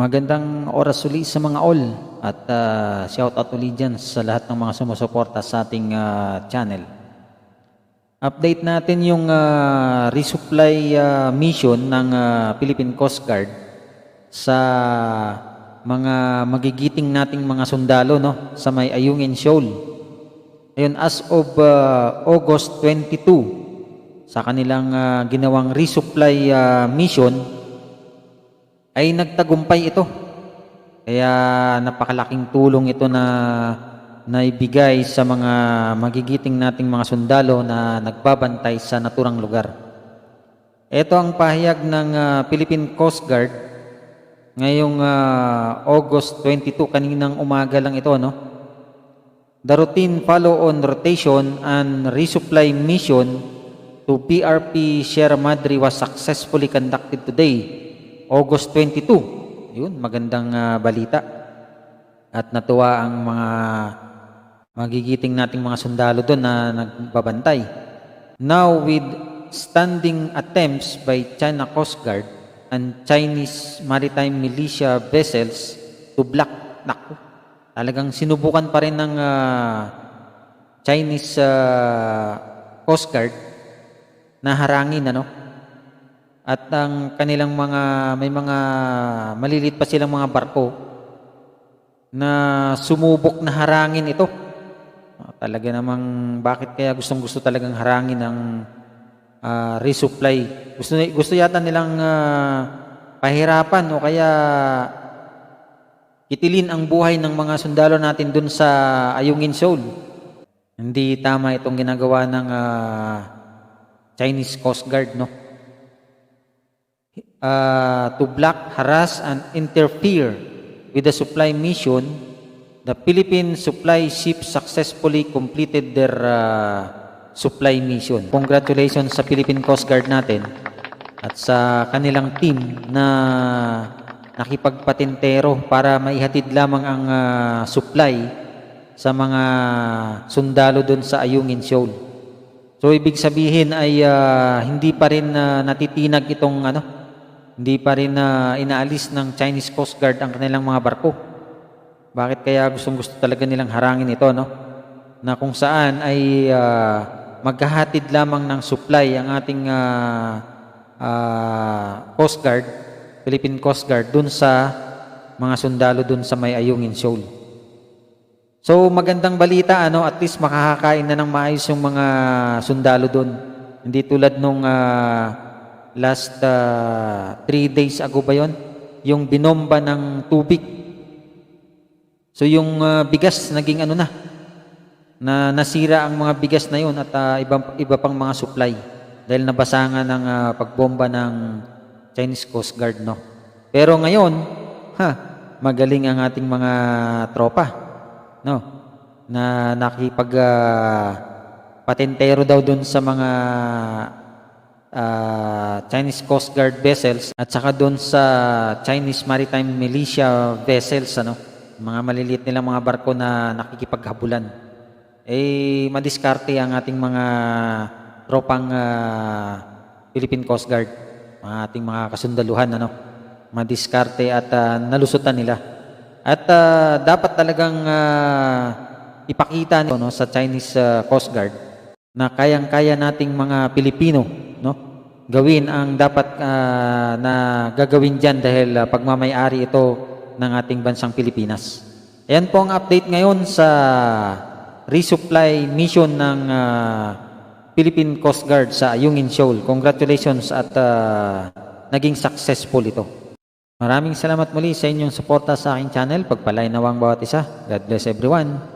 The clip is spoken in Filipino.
Magandang oras uli sa mga all at uh, shout out uli dyan sa lahat ng mga sumusuporta sa ating ah, channel. Update natin yung ah, resupply ah, mission ng ah, Philippine Coast Guard sa mga magigiting nating mga sundalo no sa may Ayungin Shoal. Ayun as of ah, August 22 sa kanilang ah, ginawang resupply ah, mission ay nagtagumpay ito. Kaya napakalaking tulong ito na naibigay sa mga magigiting nating mga sundalo na nagbabantay sa naturang lugar. Ito ang pahayag ng ah, Philippine Coast Guard ngayong ah, August 22 kaninang umaga lang ito no. The routine follow-on rotation and resupply mission to PRP Sierra Madre was successfully conducted today, August 22. Yun, magandang ah, balita. At natuwa ang mga magigiting nating mga sundalo doon na nagbabantay. Now with standing attempts by China Coast Guard and Chinese maritime militia vessels to block naku, talagang sinubukan pa rin ng ah, Chinese ah, Coast Guard na harangin ano at ang kanilang mga may mga malilit pa silang mga barko na sumubok na harangin ito. Ah, talaga namang bakit kaya gustong gusto talagang harangin ang ah, resupply. Gusto gusto yata nilang ah, pahirapan o kaya itilin ang buhay ng mga sundalo natin dun sa Ayungin Shoal. Hindi tama itong ginagawa ng ah, Chinese Coast Guard, no? Uh, to block, harass, and interfere with the supply mission, the Philippine supply ship successfully completed their uh, supply mission. Congratulations sa Philippine Coast Guard natin at sa kanilang team na nakipagpatentero para maihatid lamang ang uh, supply sa mga sundalo doon sa Ayungin Shoal. So ibig sabihin ay uh, hindi pa rin uh, natitinag itong ano, hindi pa rin na inaalis ng Chinese Coast Guard ang kanilang mga barko. Bakit kaya gustong gusto talaga nilang harangin ito, no? Na kung saan ay uh, maghahatid lamang ng supply ang ating uh, uh, Coast Guard, Philippine Coast Guard, dun sa mga sundalo dun sa may Ayungin Shoal. So magandang balita, ano? At least makakakain na ng maayos yung mga sundalo dun. Hindi tulad nung uh, last uh, three days ago ba yon yung binomba ng tubig. So yung uh, bigas naging ano na na nasira ang mga bigas na yon at uh, iba, iba pang mga supply. Dahil nabasangan ng uh, pagbomba ng Chinese Coast Guard no? Pero ngayon ha magaling ang ating mga tropa no? Na nakipag uh, patentero daw dun sa mga uh, Chinese Coast Guard vessels at saka doon sa Chinese Maritime Militia vessels ano mga maliliit nilang mga barko na nakikipaghabulan. Eh madiskarte ang ating mga tropang uh, Philippine Coast Guard mga ating mga kasundaluhan ano. Madiskarte at uh, nalusutan nila. At uh, dapat talagang uh, ipakita nito no, sa Chinese uh, Coast Guard na kayang-kaya nating mga Pilipino no gawin ang dapat uh, na gagawin diyan dahil uh, pagmamay-ari ito ng ating bansang Pilipinas. Ayan po ang update ngayon sa resupply mission ng uh, Philippine Coast Guard sa Ayungin Shoal. Congratulations at uh, naging successful ito. Maraming salamat muli sa inyong suporta sa aking channel. Pagpalay nawang bawat isa. God bless everyone.